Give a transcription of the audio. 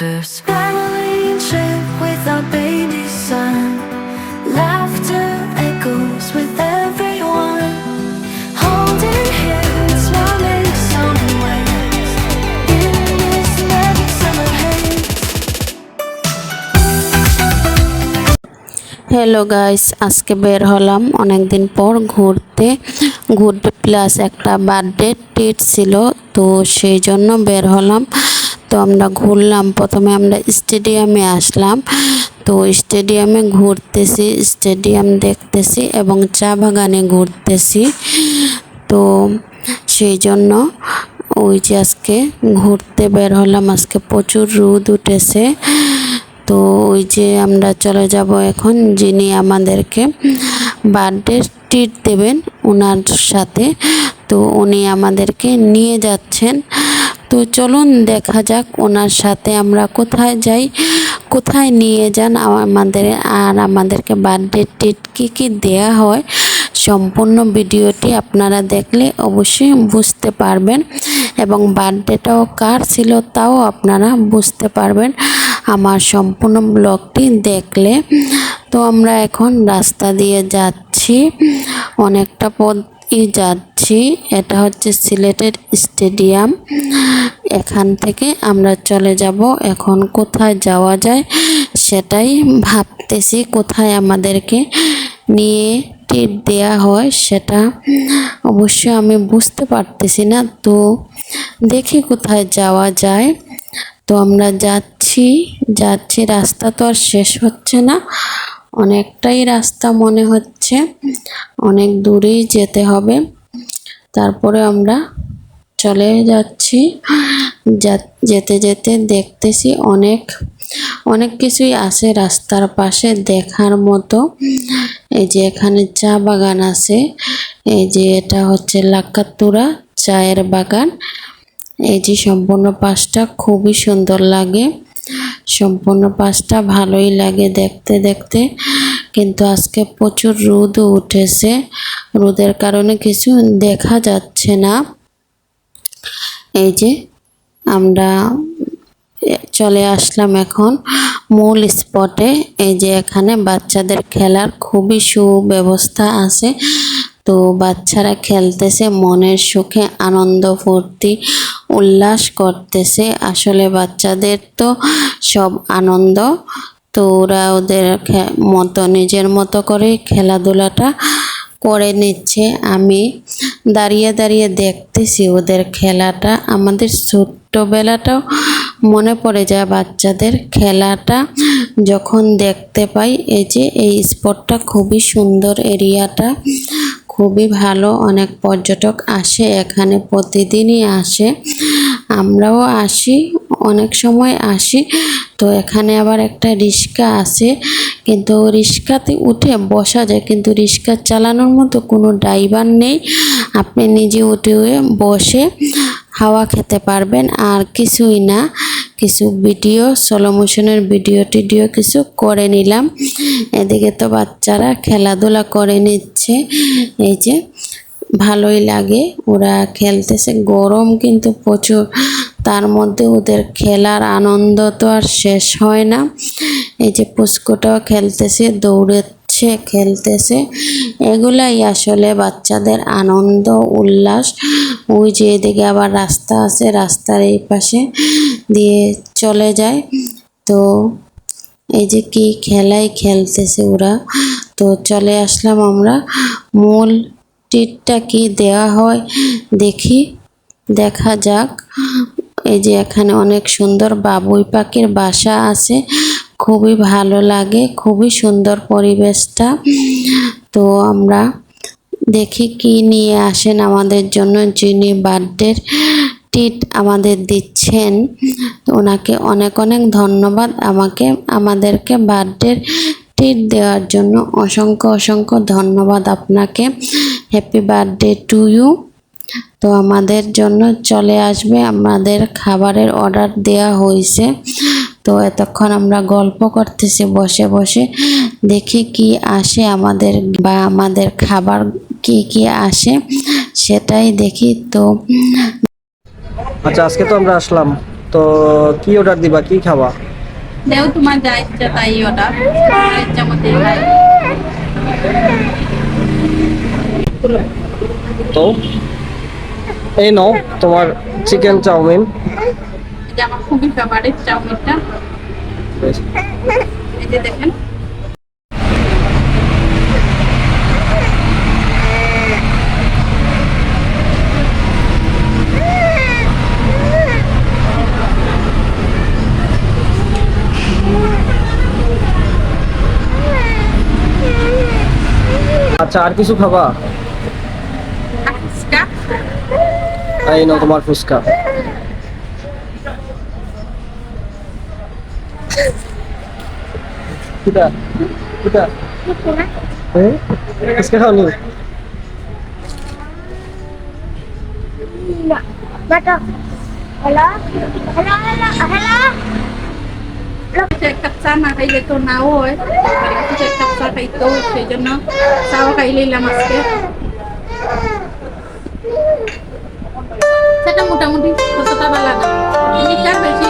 first family trip with our baby son. Laughter echoes with everyone. Holding hands while making some waves in this magic summer haze. Hello guys আজকে বের হলাম অনেক দিন পর ঘুরতে ঘুরতে প্লাস একটা বার্থডে ট্রিট ছিল তো সেই জন্য বের হলাম তো আমরা ঘুরলাম। প্রথমে আমরা স্টেডিয়ামে আসলাম। তো স্টেডিয়ামে ঘুরতেছি, স্টেডিয়াম দেখতেছি এবং চা বাগানে ঘুরতেছি। তো সেই জন্য ওই যে আজকে ঘুরতে বের হলাম, আজকে প্রচুর রোদ উঠেছে। তো ওই যে আমরা চলে যাব এখন, যিনি আমাদেরকে বার্থডে ট্রিট দেবেন ওনার সাথে। তো উনি আমাদেরকে নিয়ে যাচ্ছেন। তো চলুন দেখা যাক ওনার সাথে আমরা কোথায় যাই, কোথায় নিয়ে যান আমাদের, আর আমাদেরকে বার্থডে ট্রিট কী কী দেয়া হয়, সম্পূর্ণ ভিডিওটি আপনারা দেখলে অবশ্যই বুঝতে পারবেন এবং বার্থডেটাও কার ছিল তাও আপনারা বুঝতে পারবেন আমার সম্পূর্ণ ব্লগটি দেখলে। তো আমরা এখন রাস্তা দিয়ে যাচ্ছি, অনেকটা পথই যাচ্ছি। এটা হচ্ছে সিলেটের স্টেডিয়াম। এখান থেকে আমরা চলে যাব। এখন কোথায় যাওয়া যায় সেটাই ভাবতেছি। কোথায় আমাদেরকে নিয়ে টিট দেয়া হয় সেটা অবশ্যই আমি বুঝতে পারতেছি না। তো দেখি কোথায় যাওয়া যায়। তো আমরা যাচ্ছি। যাচ্ছি, রাস্তা তো আর শেষ হচ্ছে না। অনেকটাই রাস্তা মনে হচ্ছে। অনেক দূরেই যেতে হবে। তারপরে আমরা চলে যাচ্ছি। যেতে যেতে দেখতেছি অনেক অনেক কিছুই আছে রাস্তার পাশে দেখার মতো। এই যে এখানে চা বাগান আছে। এই যে এটা হচ্ছে লাক্কাতুরা চায়ের বাগান। এই যে সম্পূর্ণ পাশটা খুবই সুন্দর লাগে। সম্পূর্ণ পাশটা ভালোই লাগে দেখতে দেখতে। কিন্তু আজকে প্রচুর রোদও উঠেছে। রোদের কারণে কিছু দেখা যাচ্ছে না। এই যে আমরা চলে আসলাম এখন মূল স্পটে। এই যে এখানে বাচ্চাদের খেলার খুবই সুব্যবস্থা আছে। তো বাচ্চারা খেলতেছে, মনের সুখে আনন্দ, ফুর্তি, উল্লাস করতেছে। আসলে বাচ্চাদের তো সব আনন্দ। তো ওরা ওদের মতো, নিজের মতো করে খেলাধুলাটা করে নিচ্ছে। আমি দাঁড়িয়ে দাঁড়িয়ে দেখতেছি ওদের খেলাটা। আমাদের ছোট্টবেলাটাও মনে পড়ে যায় বাচ্চাদের খেলাটা। যখন দেখতে পাই, এই যে এই স্পটটা খুবই সুন্দর এরিয়াটা খুবই ভালো, অনেক পর্যটক আসে, এখানে প্রতিদিনই আসে। আমরাও আসি, অনেক সময় আসি। তো এখানে আবার একটা রিক্সা আছে, কিন্তু রিক্সাতে উঠে বসা যায়, কিন্তু রিক্সা চালানোর মতো কোনো ড্রাইভার নেই। আপনি নিজে উঠে বসে হাওয়া খেতে পারবেন, আর কিছুই না। কিছু ভিডিও স্লো মোশনের ভিডিও টিডিও কিছু করে নিলাম। এদিকে তো বাচ্চারা খেলাধুলা করে নিচ্ছে। এই যে, ভালোই লাগে। ওরা খেলতেছে, গরম কিন্তু প্রচুর। তার মধ্যে ওদের খেলার আনন্দ তো আর শেষ হয় না। এই যে পুস্কুটাও খেলতেছে দৌড়াচ্ছে খেলতেছে। এগুলাই আসলে বাচ্চাদের আনন্দ, উল্লাস। ওই যে এদিকে আবার রাস্তা আছে, রাস্তার এই পাশে দিয়ে চলে যায়। তো এই যে কি খেলাই খেলতেছে ওরা। তো চলে আসলাম আমরা। মূল টিটটা কি দেওয়া হয় দেখি। দেখা যাক। এই যে এখানে অনেক সুন্দর বাবুই পাখির বাসা আছে। খুবই ভালো লাগে, খুবই সুন্দর পরিবেশটা। তো আমরা দেখি কি নিয়ে আসেন আমাদের জন্য। যিনি বার্থডের টিট আমাদের দিচ্ছেন, ওনাকে অনেক অনেক ধন্যবাদ আমাকে, আমাদেরকে বার্থডের ট্রিট দেওয়ার জন্য অসংখ্য অসংখ্য ধন্যবাদ আপনাকে। হ্যাপি বার্থডে টু ইউ তো আমাদের জন্য চলে আসবে, আমাদের খাবারের অর্ডার দেওয়া হয়েছে। তো এতক্ষণ আমরা গল্প করতেছি বসে বসে দেখি কি আসে আমাদের বা আমাদের খাবার কি কি আসে সেটাই দেখি তো। আচ্ছা আজকে তো আমরা আসলাম। তো কি অর্ডার দিবা? কি খাবা? দেও তোমার যা ইচ্ছা তাই অর্ডার ইচ্ছা মতো খাই। তো এই নাও তোমার চিকেন চাউমিন। যে আমার খুবই ফেভারিট চাউমিনটা। এই যে দেখেন। আচ্ছা আর কিছু খাবা? ফুচকা? নাও তোমার ফুচকা। কিটা কিটা হ্যাঁ ফুচকা খাওনি Bato. Hello? Hello, hello, hello? কিছু একটা চা না খাইলে তো নাও হয় কিছু একটা চা খাইতো সেই জন্য চাও খাই নিলাম আজকে সেটা মোটামুটি কতটা ভালো না চিনি চার বেশি